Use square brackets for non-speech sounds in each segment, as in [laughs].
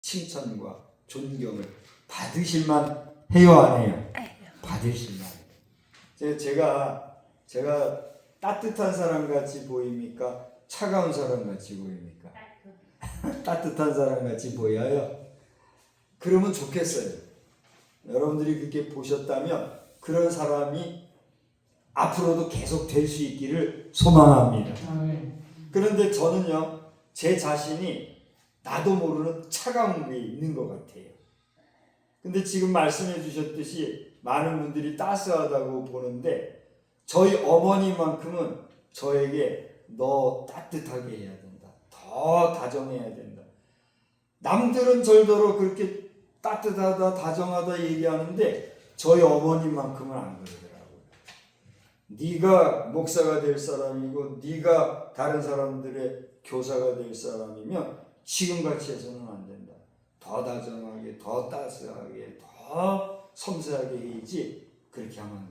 칭찬과 존경을 받으실만 해요 안 해요? 받으실만. 제- 제가 제가 따뜻한 사람 같이 보입니까? 차가운 사람 같이 보입니까? [laughs] 따뜻한 사람 같이 보여요. 그러면 좋겠어요. 여러분들이 그렇게 보셨다면 그런 사람이 앞으로도 계속 될 수 있기를 소망합니다. 그런데 저는요, 제 자신이 나도 모르는 차가운 게 있는 것 같아요. 근데 지금 말씀해 주셨듯이 많은 분들이 따스하다고 보는데 저희 어머니만큼은 저에게 너 따뜻하게 해야 된다. 더 다정해야 된다. 남들은 절대로 그렇게 따뜻하다, 다정하다 얘기하는데 저희 어머니만큼은 안 그러더라고요. 네가 목사가 될 사람이고 네가 다른 사람들의 교사가 될 사람이면 지금같이 해서는 안 된다. 더 다정하게, 더 따스하게, 더 섬세하게 해야지 그렇게 하면.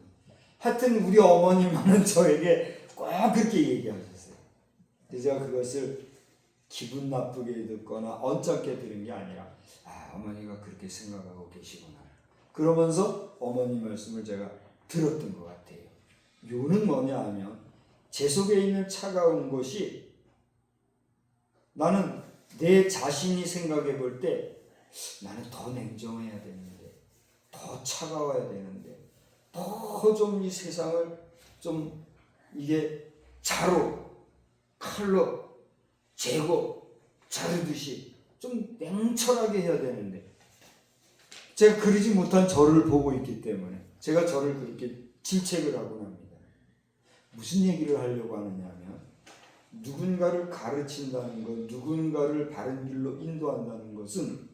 하여튼 우리 어머님은 [laughs] 저에게 꼭 그렇게 얘기하셨어요. 제가 그것을 기분 나쁘게 듣거나 언짢게 들은 게 아니라 아 어머니가 그렇게 생각하고 계시구나. 그러면서 어머니 말씀을 제가 들었던 것 같아요. 요는 뭐냐 하면 제 속에 있는 차가운 것이 나는 내 자신이 생각해 볼 때 나는 더 냉정해야 되는데 더 차가워야 되는데 더 좀 이 세상을 좀 이게 자로 칼로 재고 자르듯이 좀 냉철하게 해야 되는데 제가 그러지 못한 저를 보고 있기 때문에 제가 저를 그렇게 질책을 하곤 합니다. 무슨 얘기를 하려고 하느냐 하면 누군가를 가르친다는 것, 누군가를 바른 길로 인도한다는 것은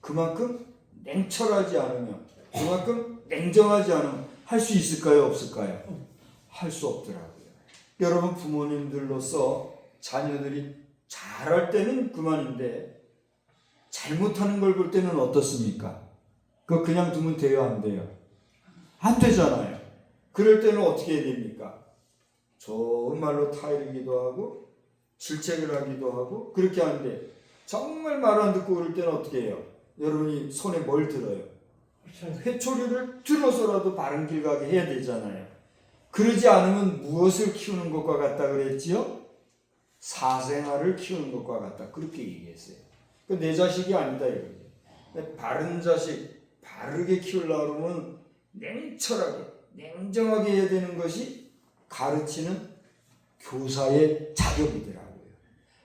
그만큼 냉철하지 않으면 그만큼 냉정하지 않으면 할 수 있을까요? 없을까요? 할 수 없더라고요. 여러분 부모님들로서 자녀들이 잘할 때는 그만인데 잘못하는 걸 볼 때는 어떻습니까? 그거 그냥 두면 돼요, 안 돼요? 안 되잖아요. 그럴 때는 어떻게 해야 됩니까? 좋은 말로 타이르기도 하고 질책을 하기도 하고 그렇게 하는데 정말 말 안 듣고 그럴 때는 어떻게 해요? 여러분이 손에 뭘 들어요? 회초리를 들어서라도 바른 길 가게 해야 되잖아요. 그러지 않으면 무엇을 키우는 것과 같다 그랬지요? 사생아를 키우는 것과 같다. 그렇게 얘기했어요. 그내 자식이 아니다 이거죠. 바른 자식, 바르게 키우려면 냉철하게, 냉정하게 해야 되는 것이 가르치는 교사의 자격이더라고요.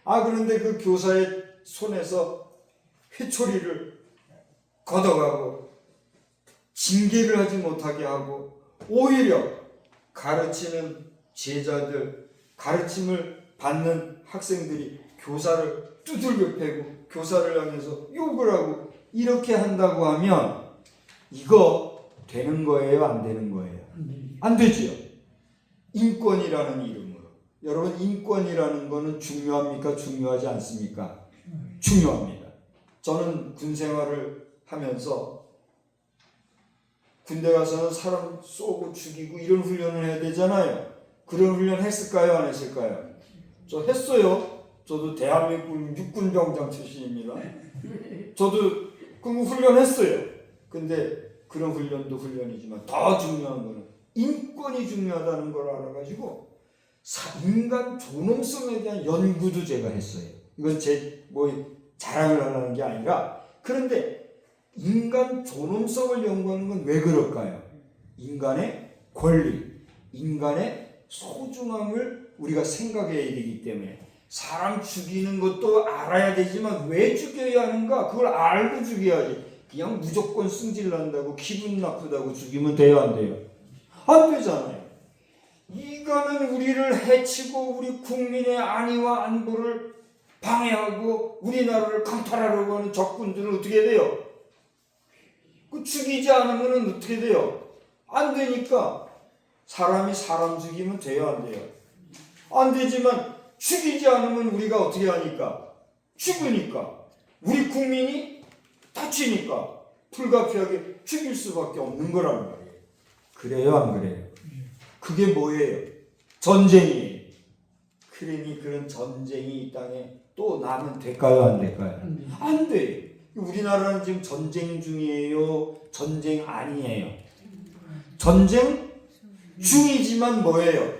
아 그런데 그 교사의 손에서 회초리를 걷어가고 징계를 하지 못하게 하고 오히려 가르치는 제자들, 가르침을 받는 학생들이 교사를 두들겨 패고 교사를 향해서 욕을 하고 이렇게 한다고 하면 이거 되는 거예요, 안 되는 거예요? 안 되지요. 인권이라는 이름으로. 여러분 인권이라는 거는 중요합니까? 중요하지 않습니까? 중요합니다. 저는 군 생활을 하면서 군대 가서는 사람 쏘고 죽이고 이런 훈련을 해야 되잖아요. 그런 훈련 했을까요? 안 했을까요? 저 했어요. 저도 대한민국 육군 병장 출신입니다. 저도 그 훈련했어요. 근데 그런 훈련도 훈련이지만 더 중요한 거는 인권이 중요하다는 걸 알아가지고 사- 인간 존엄성에 대한 연구도 제가 했어요. 이건 제 뭐 자랑을 하려는 게 아니라 그런데 인간 존엄성을 연구하는 건 왜 그럴까요? 인간의 권리, 인간의 소중함을 우리가 생각해야 되기 때문에 사람 죽이는 것도 알아야 되지만 왜 죽여야 하는가? 그걸 알고 죽여야지. 그냥 무조건 승질 난다고 기분 나쁘다고 죽이면 돼요, 안 돼요? 안 되잖아요. 이거는 우리를 해치고 우리 국민의 안위와 안보를 방해하고 우리나라를 강탈하려고 하는 적군들은 어떻게 돼요? 그 죽이지 않으면 어떻게 돼요? 안 되니까 사람이 사람 죽이면 돼요, 안 돼요? 안 되지만 죽이지 않으면 우리가 어떻게 하니까? 죽으니까. 우리 국민이 다치니까 불가피하게 죽일 수밖에 없는 거란 말이에요. 그래요, 안 그래요? 그게 뭐예요? 전쟁이에요. 그러니 그런 전쟁이 이 땅에 또 나면 될까요, 안 될까요? 안 돼. 우리나라는 지금 전쟁 중이에요. 전쟁 아니에요. 전쟁 중이지만 뭐예요?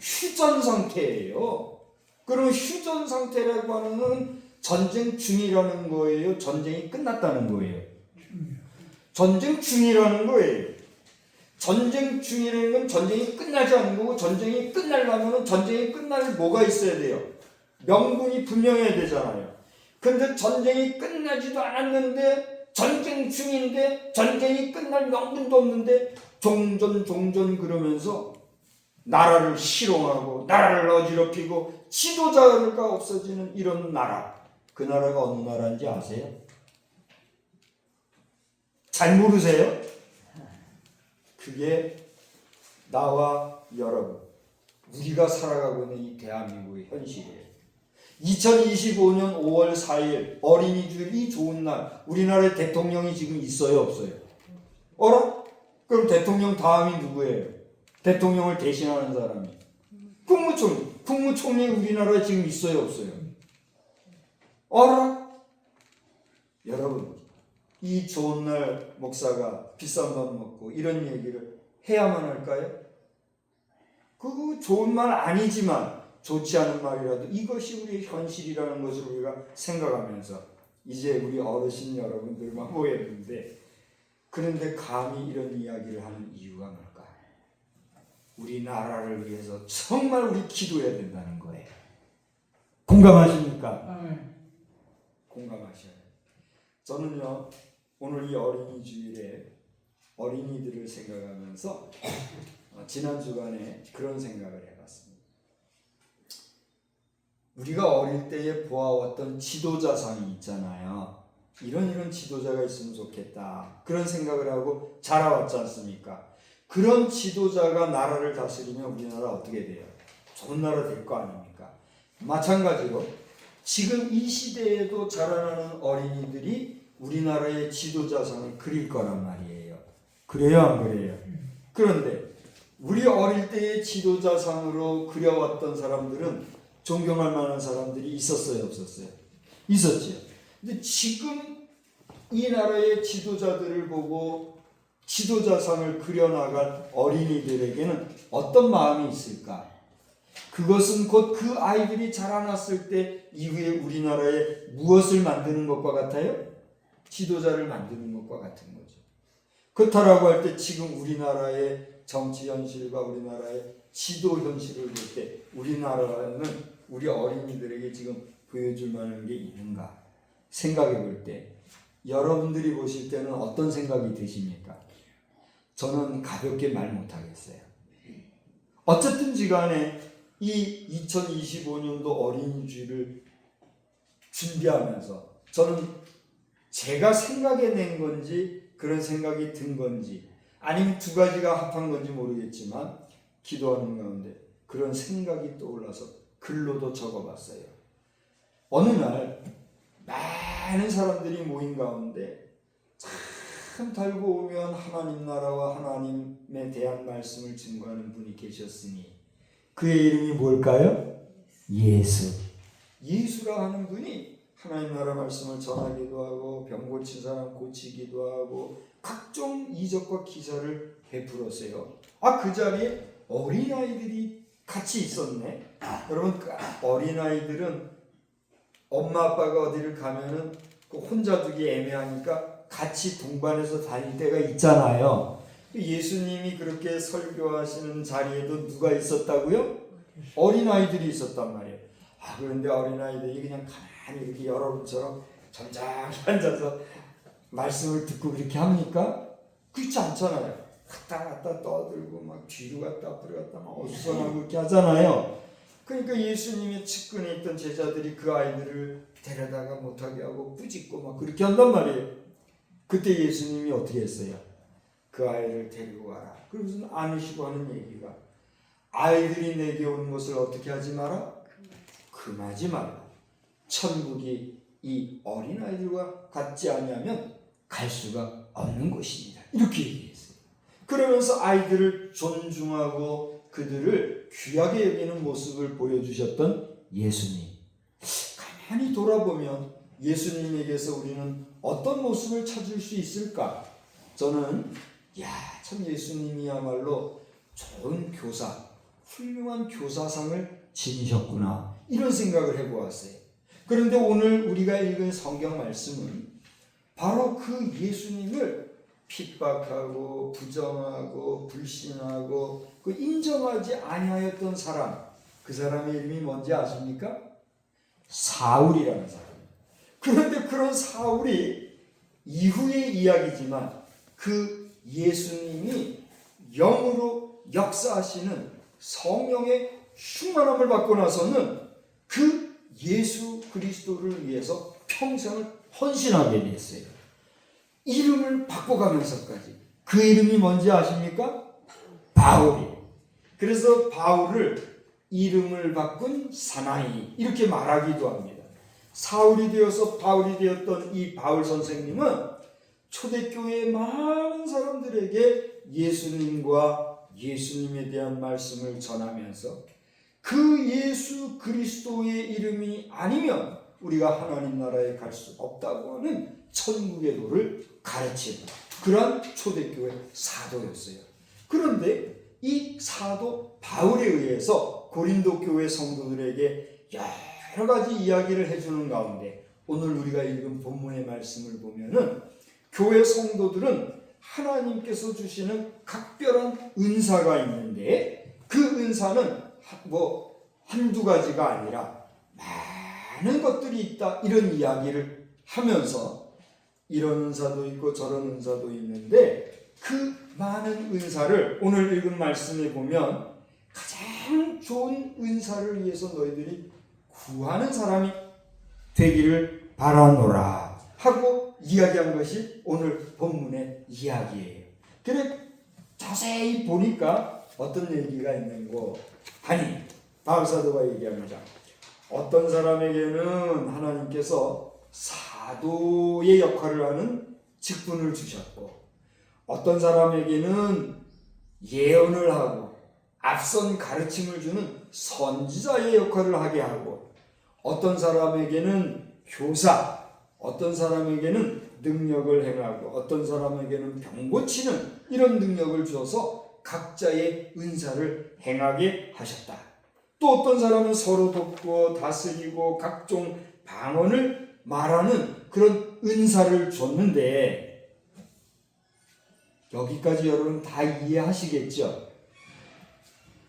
휴전 상태예요. 그럼 휴전 상태라고 하는 건 전쟁 중이라는 거예요. 전쟁이 끝났다는 거예요. 전쟁 중이라는 거예요. 전쟁 중이라는 건 전쟁이 끝나지 않은 거고 전쟁이 끝나려면 전쟁이 끝날 뭐가 있어야 돼요. 명분이 분명해야 되잖아요. 근데 전쟁이 끝나지도 않았는데 전쟁 중인데 전쟁이 끝날 명분도 없는데 종전 종전 그러면서 나라를 실용하고 나라를 어지럽히고 지도자가 없어지는 이런 나라 그 나라가 어느 나라인지 아세요? 잘 모르세요? 그게 나와 여러분 우리가 살아가고 있는 이 대한민국의 현실이에요. 2025년 5월 4일 어린이 주일이 좋은 날 우리나라에 대통령이 지금 있어요 없어요? 어라? 그럼 대통령 다음이 누구예요? 대통령을 대신하는 사람이 국무총리 국무총리 우리나라에 지금 있어요 없어요? 어라? 여러분 이 좋은 날 목사가 비싼 밥 먹고 이런 얘기를 해야만 할까요? 그거 좋은 말 아니지만 좋지 않은 말이라도 이것이 우리의 현실이라는 것을 우리가 생각하면서 이제 우리 어르신 여러분들만 모였는데 그런데 감히 이런 이야기를 하는 이유가 뭘까? 우리 나라를 위해서 정말 우리 기도해야 된다는 거예요. 공감하십니까? 공감하셔요. 저는요 오늘 이 어린이 주일에 어린이들을 생각하면서 어, 지난 주간에 그런 생각을 해봤습니다. 우리가 어릴 때에 보아왔던 지도자상이 있잖아요. 이런 이런 지도자가 있으면 좋겠다. 그런 생각을 하고 자라왔지 않습니까? 그런 지도자가 나라를 다스리면 우리나라 어떻게 돼요? 좋은 나라 될 거 아닙니까? 마찬가지로 지금 이 시대에도 자라나는 어린이들이 우리나라의 지도자상을 그릴 거란 말이에요. 그래요, 안 그래요? 그런데 우리 어릴 때의 지도자상으로 그려왔던 사람들은 존경할 만한 사람들이 있었어요, 없었어요? 있었죠. 근데 지금 이 나라의 지도자들을 보고 지도자상을 그려나갈 어린이들에게는 어떤 마음이 있을까? 그것은 곧 그 아이들이 자라났을 때 이후에 우리나라에 무엇을 만드는 것과 같아요? 지도자를 만드는 것과 같은 거죠. 그렇다라고 할 때 지금 우리나라의 정치 현실과 우리나라의 지도 현실을 볼 때 우리나라는 우리 어린이들에게 지금 보여줄 만한 게 있는가 생각해 볼 때 여러분들이 보실 때는 어떤 생각이 드십니까? 저는 가볍게 말 못하겠어요. 어쨌든지 간에 이 2025년도 어린이주를 준비하면서 저는 제가 생각해낸 건지 그런 생각이 든 건지 아니면 두 가지가 합한 건지 모르겠지만 기도하는 가운데 그런 생각이 떠올라서 글로도 적어봤어요. 어느 날 많은 사람들이 모인 가운데 참 달고 오면 하나님 나라와 하나님에 대한 말씀을 증거하는 분이 계셨으니 그의 이름이 뭘까요? 예수. 예수라 하는 분이 하나님 나라 말씀을 전하기도 하고 병 고친 사람 고치기도 하고 각종 이적과 기사를 베풀었어요. 아 그 자리에 어린 아이들이 같이 있었네. 여러분 그 어린 아이들은 엄마 아빠가 어디를 가면은 그 혼자 두기 애매하니까 같이 동반해서 다닐 때가 있잖아요. 예수님이 그렇게 설교하시는 자리에도 누가 있었다고요? 어린 아이들이 있었단 말이에요. 아 그런데 어린 아이들이 그냥 가만히 이렇게 여러분처럼 잠잠히 [laughs] 앉아서 말씀을 듣고 그렇게 합니까? 그렇지 않잖아요. 갔다 갔다 떠들고 막 뒤로 갔다 앞으로 갔다 막 어수선하고 이렇게 하잖아요. 그러니까 예수님의 측근에 있던 제자들이 그 아이들을 데려다가 못하게 하고 뿌짓고 막 그렇게 한단 말이에요. 그때 예수님이 어떻게 했어요? 그 아이를 데리고 와라. 그러면서 안으시고 하는 얘기가 아이들이 내게 오는 것을 어떻게 하지 마라? 금하지 마라. 천국이 이 어린 아이들과 같지 아니하면 갈 수가 없는 것입니다. 이렇게 얘기했어요. 그러면서 아이들을 존중하고 그들을 귀하게 여기는 모습을 보여주셨던 예수님. 가만히 돌아보면 예수님에게서 우리는 어떤 모습을 찾을 수 있을까? 저는 야, 참 예수님이야말로 좋은 교사, 훌륭한 교사상을 지니셨구나. 이런 생각을 해보았어요. 그런데 오늘 우리가 읽은 성경 말씀은 바로 그 예수님을 핍박하고 부정하고 불신하고 그 인정하지 아니하였던 사람 그 사람의 이름이 뭔지 아십니까? 사울이라는 사람. 그런데 그런 사울이 이후의 이야기지만 그 예수님이 영으로 역사하시는 성령의 충만함을 받고 나서는 그 예수 그리스도를 위해서 평생을 헌신하게 됐어요. 이름을 바꿔가면서까지 그 이름이 뭔지 아십니까? 바울이. 그래서 바울을 이름을 바꾼 사나이 이렇게 말하기도 합니다. 사울이 되어서 바울이 되었던 이 바울 선생님은 초대교회의 많은 사람 들에게 예수님과 예수님에 대한 말씀을 전하면서 그 예수 그리스도의 이름이 아니면 우리가 하나님 나라에 갈 수 없다고 하는 천국의 도를 가르치는 그러한 초대교회 사도였어요. 그런데 이 사도 바울에 의해서 고린도 교회 성도들에게 여러 가지 이야기를 해주는 가운데 오늘 우리가 읽은 본문의 말씀을 보면은 교회 성도들은 하나님께서 주시는 각별한 은사가 있는데 그 은사는 뭐 한두 가지가 아니라 많은 것들이 있다. 이런 이야기를 하면서 이런 은사도 있고 저런 은사도 있는데 그 많은 은사를 오늘 읽은 말씀에 보면 가장 좋은 은사를 위해서 너희들이 구하는 사람이 되기를 바라노라 하고 이야기한 것이 오늘 본문의 이야기예요. 그래 자세히 보니까 어떤 얘기가 있는고 아니 바울 사도가 얘기합니다. 어떤 사람에게는 하나님께서 사도의 역할을 하는 직분을 주셨고 어떤 사람에게는 예언을 하고 앞선 가르침을 주는 선지자의 역할을 하게 하고 어떤 사람에게는 교사, 어떤 사람에게는 능력을 행하고 어떤 사람에게는 병 고치는 이런 능력을 주어서 각자의 은사를 행하게 하셨다. 또 어떤 사람은 서로 돕고 다스리고 각종 방언을 말하는 그런 은사를 줬는데 여기까지 여러분 다 이해하시겠죠?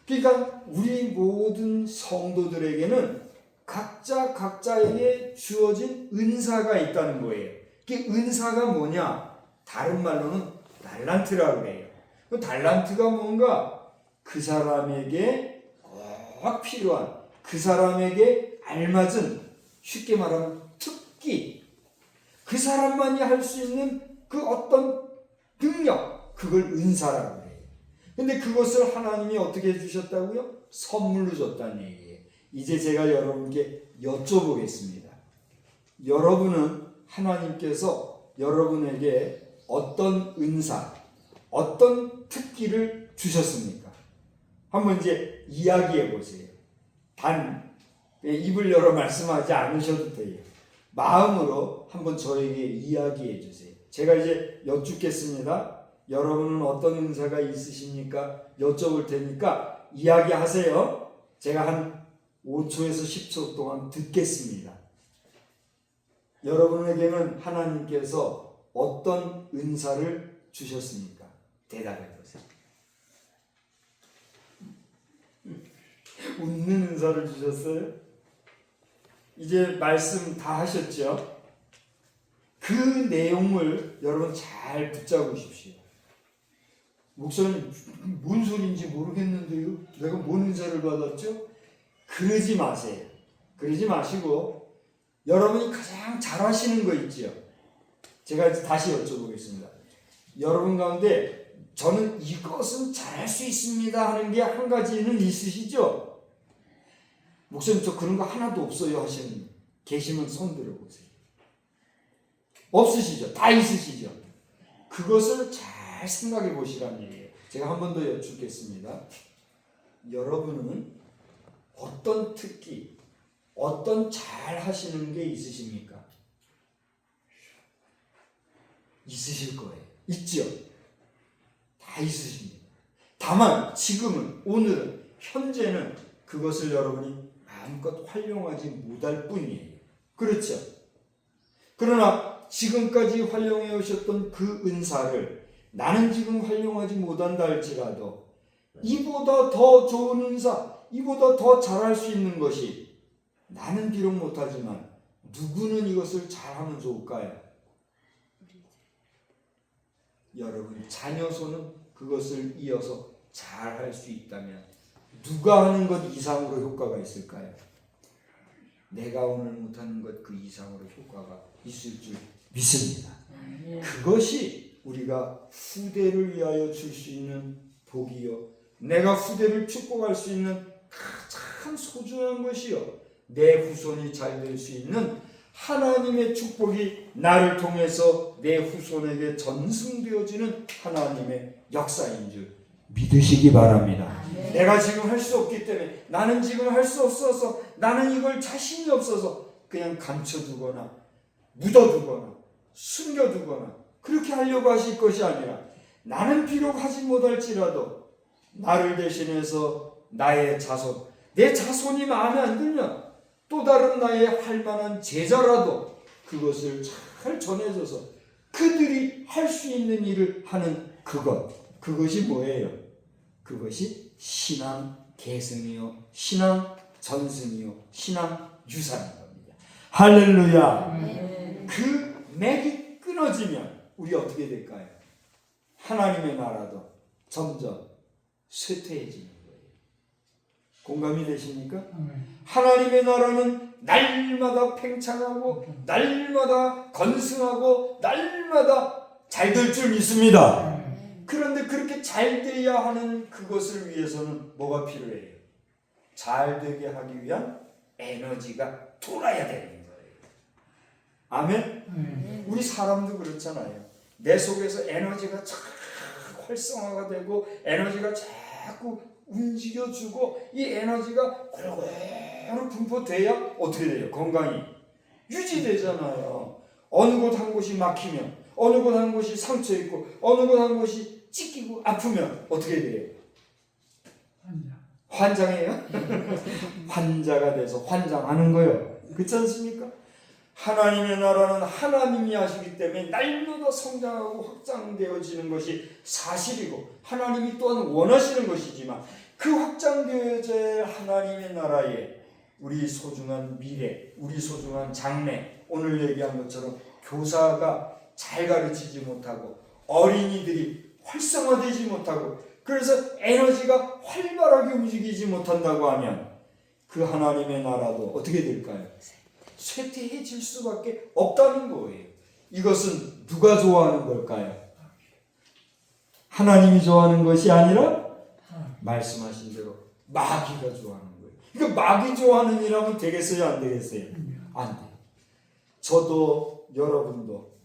그러니까 우리 모든 성도들에게는 각자 각자에게 주어진 은사가 있다는 거예요. 그 은사가 뭐냐? 다른 말로는 달란트라고 그래요. 그 달란트가 뭔가 그 사람에게 꼭 필요한 그 사람에게 알맞은 쉽게 말하면 특기 그 사람만이 할 수 있는 그 어떤 능력 그걸 은사라고 해요. 근데 그것을 하나님이 어떻게 해주셨다고요? 선물로 줬다는 얘기예요. 이제 제가 여러분께 여쭤보겠습니다. 여러분은 하나님께서 여러분에게 어떤 은사, 어떤 특기를 주셨습니까? 한번 이제 이야기해 보세요. 단 입을 열어 말씀하지 않으셔도 돼요. 마음으로 한번 저에게 이야기해 주세요. 제가 이제 여쭙겠습니다. 여러분은 어떤 은사가 있으십니까? 여쭤볼 테니까 이야기하세요. 제가 한 5초에서 10초 동안 듣겠습니다. 여러분에게는 하나님께서 어떤 은사를 주셨습니까? 대답해 보세요. 웃는 은사를 주셨어요? 이제 말씀 다 하셨죠? 그 내용을 여러분 잘 붙잡으십시오. 목사님, 뭔 소리인지 모르겠는데요? 내가 뭔 은사를 받았죠? 그러지 마세요. 그러지 마시고, 여러분이 가장 잘하시는 거 있지요? 제가 다시 여쭤보겠습니다. 여러분 가운데 저는 이것은 잘할 수 있습니다 하는 게 한 가지는 있으시죠? 목사님 저 그런 거 하나도 없어요 하시는 분 계시면 손 들어보세요. 없으시죠? 다 있으시죠? 그것을 잘 생각해 보시라는 얘기예요. 제가 한 번 더 여쭙겠습니다. 여러분은 어떤 특기, 어떤 잘 하시는 게 있으십니까? 있으실 거예요. 있죠? 다 있으십니다. 다만 지금은 오늘은 현재는 그것을 여러분이 마음껏 활용하지 못할 뿐이에요. 그렇죠? 그러나 지금까지 활용해 오셨던 그 은사를 나는 지금 활용하지 못한다 할지라도 이보다 더 좋은 은사, 이보다 더 잘할 수 있는 것이 나는 비록 못하지만 누구는 이것을 잘하면 좋을까요? 여러분 자녀 손은 그것을 이어서 잘할 수 있다면 누가 하는 것 이상으로 효과가 있을까요? 내가 오늘 못하는 것 그 이상으로 효과가 있을 줄 믿습니다. 그것이 우리가 후대를 위하여 줄 수 있는 복이요. 내가 후대를 축복할 수 있는 가장 소중한 것이요. 내 후손이 잘 될 수 있는 하나님의 축복이 나를 통해서 내 후손에게 전승되어지는 하나님의 역사인 줄 믿으시기 바랍니다. 내가 지금 할 수 없기 때문에 나는 지금 할 수 없어서 나는 이걸 자신이 없어서 그냥 감춰두거나 묻어두거나 숨겨두거나 그렇게 하려고 하실 것이 아니라 나는 비록 하지 못할지라도 나를 대신해서 나의 자손 내 자손이 마음에 안 들면 또 다른 나의 할 만한 제자라도 그것을 잘 전해줘서 그들이 할 수 있는 일을 하는 그것 그것이 뭐예요? 그것이 신앙 계승이요 신앙 전승이요 신앙 유산인 겁니다. 할렐루야. 그 맥이 끊어지면 우리 어떻게 될까요? 하나님의 나라도 점점 쇠퇴해지는. 공감이 되십니까? 하나님의 나라는 날마다 팽창하고 날마다 건승하고 날마다 잘 될 줄 믿습니다. 그런데 그렇게 잘 돼야 하는 그것을 위해서는 뭐가 필요해요? 잘 되게 하기 위한 에너지가 돌아야 되는 거예요. 아멘? 우리 사람도 그렇잖아요. 내 속에서 에너지가 쫙 활성화가 되고 에너지가 자꾸 움직여주고 이 에너지가 골고루 분포돼야 어떻게 돼요? 건강이 유지되잖아요. 어느 곳 한 곳이 막히면 어느 곳 한 곳이 상처 있고 어느 곳 한 곳이 찢기고 아프면 어떻게 돼요? 환장해요? [laughs] 환자가 돼서 환장하는 거예요. 그렇지 않습니까? 하나님의 나라는 하나님이 하시기 때문에 날마다 성장하고 확장되어지는 것이 사실이고 하나님이 또한 원하시는 것이지만 그 확장되어질 하나님의 나라에 우리 소중한 미래, 우리 소중한 장래, 오늘 얘기한 것처럼 교사가 잘 가르치지 못하고 어린이들이 활성화되지 못하고 그래서 에너지가 활발하게 움직이지 못한다고 하면 그 하나님의 나라도 어떻게 될까요? 쇠퇴해질 수밖에 없다는 거예요. 이것은 누가 좋아하는 걸까요? 하나님이 좋아하는 것이 아니라 말씀하신 대로 마귀가 좋아하는 거예요. 그러니까 마귀 좋아하는 일하면 되겠어요, 안 되겠어요? 안 돼요. 저도 여러분도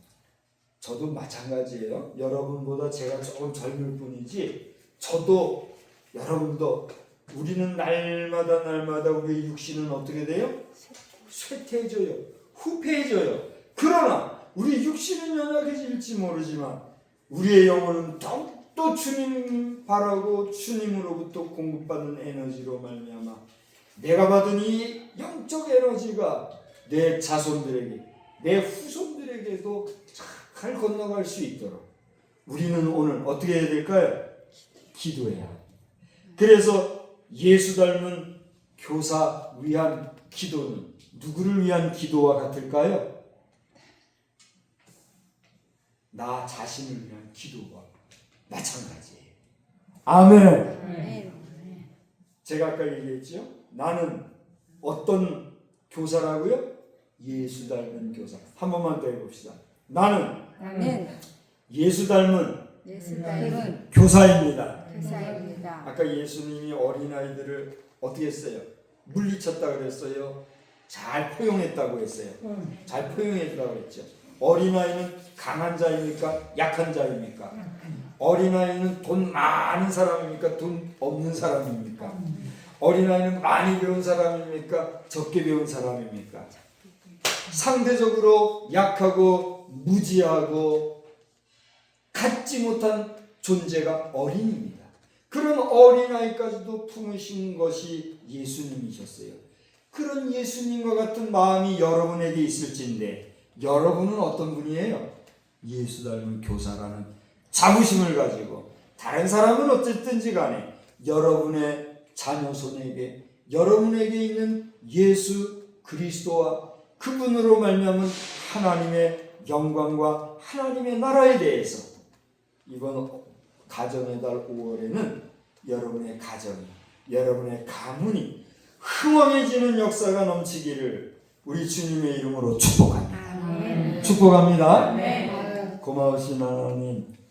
저도 마찬가지예요. 여러분보다 제가 조금 젊을 뿐이지 저도 여러분도 우리는 날마다 날마다 우리의 육신은 어떻게 돼요? 쇠퇴해져요. 후패해져요. 그러나 우리 육신은 연약해질지 모르지만 우리의 영혼은 더욱더 주님 바라고 주님으로부터 공급받는 에너지로 말미암아 내가 받은 이 영적 에너지가 내 자손들에게 내 후손들에게도 잘 건너갈 수 있도록 우리는 오늘 어떻게 해야 될까요? 기도해야. 그래서 예수 닮은 교사 위한 기도는 누구를 위한 기도와 같을까요? 나 자신을 위한 기도와 마찬가지예요. 아멘. 제가 아까 얘기했죠. 나는 어떤 교사라고요? 예수 닮은 교사. 한 번만 더 해봅시다. 나는 나는 예수 닮은 예수 닮은 교사입니다. 교사입니다. 아까 예수님이 어린아이들을 어떻게 했어요? 물리쳤다 그랬어요. 잘 포용했다고 했어요. 잘 포용했다고 했죠. 어린아이는 강한 자입니까? 약한 자입니까? 어린아이는 돈 많은 사람입니까? 돈 없는 사람입니까? 어린아이는 많이 배운 사람입니까? 적게 배운 사람입니까? 상대적으로 약하고 무지하고 갖지 못한 존재가 어린입니다. 그런 어린아이까지도 품으신 것이 예수님이셨어요. 그런 예수님과 같은 마음이 여러분에게 있을진데 여러분은 어떤 분이에요? 예수 닮은 교사라는 자부심을 가지고 다른 사람은 어쨌든지 간에 여러분의 자녀 손에게 여러분에게 있는 예수 그리스도와 그분으로 말미암은 하나님의 영광과 하나님의 나라에 대해서 이번 가정의 달 5월에는 여러분의 가정이 여러분의 가문이 흥왕해지는 역사가 넘치기를 우리 주님의 이름으로 축복합니다. 축복합니다. 네. 고마우신 하나님